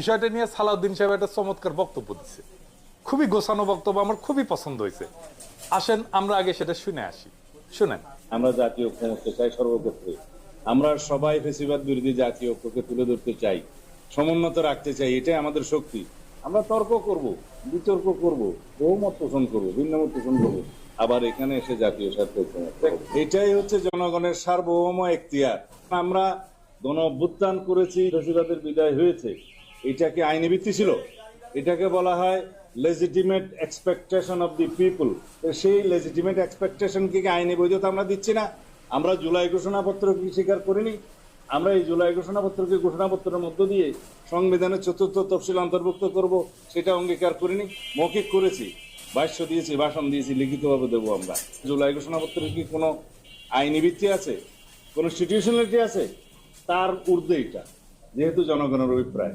বিষয়টা নিয়ে সালাউদ্দিন সাহেব একটা চমৎকার বক্তব্য দিচ্ছে খুবই গোছানো বক্তব্য, আমার খুবই পছন্দ হয়েছে। আসেন, আমরা আগে সেটা শুনে আসি। শুনেন। আমরা জাতীয় ঐক্যমত্য চাই সর্বক্ষেত্রে আমরা সবাই ফেসিবাদ বিরোধী জাতীয় ঐক্যকে তুলে ধরতে চাই, সমুন্নত রাখতে চাই, এটাই আমাদের শক্তি। আমরা তর্ক করব, বিতর্ক করব, বহুমত পোষণ করব, ভিন্নমত পোষণ করব। আবার এখানে এসে জাতীয় স্বার্থ এটাই হচ্ছে জনগণের সার্বভৌম এখতিয়ার। আমরা গণ অভ্যুত্থান করেছি ফেসিবাদের বিদায় হয়েছে। এটাকে আইনি ভিত্তি ছিল। এটাকে বলা হয় legitimate expectation of the people সেই লেজিটিমেট এক্সপেকটেশনকে কি আইনি বৈধতা আমরা দিচ্ছি না? আমরা জুলাই ঘোষণাপত্র কি স্বীকার করিনি? আমরা এই জুলাই ঘোষণাপত্রকে ঘোষণাপত্রের মধ্য দিয়ে সংবিধানের চতুর্থ তফসিল অন্তর্ভুক্ত করব, সেটা অঙ্গীকার করিনি, মৌখিক করেছি, ভাষ্য দিয়েছি, ভাষণ দিয়েছি, লিখিতভাবে দেবো আমরা। জুলাই ঘোষণাপত্রের কি কোনো আইনি ভিত্তি আছে? কোনো কনস্টিটিউশনালিটি আছে? তার ঊর্ধ্বে এটা, যেহেতু জনগণের অভিপ্রায়।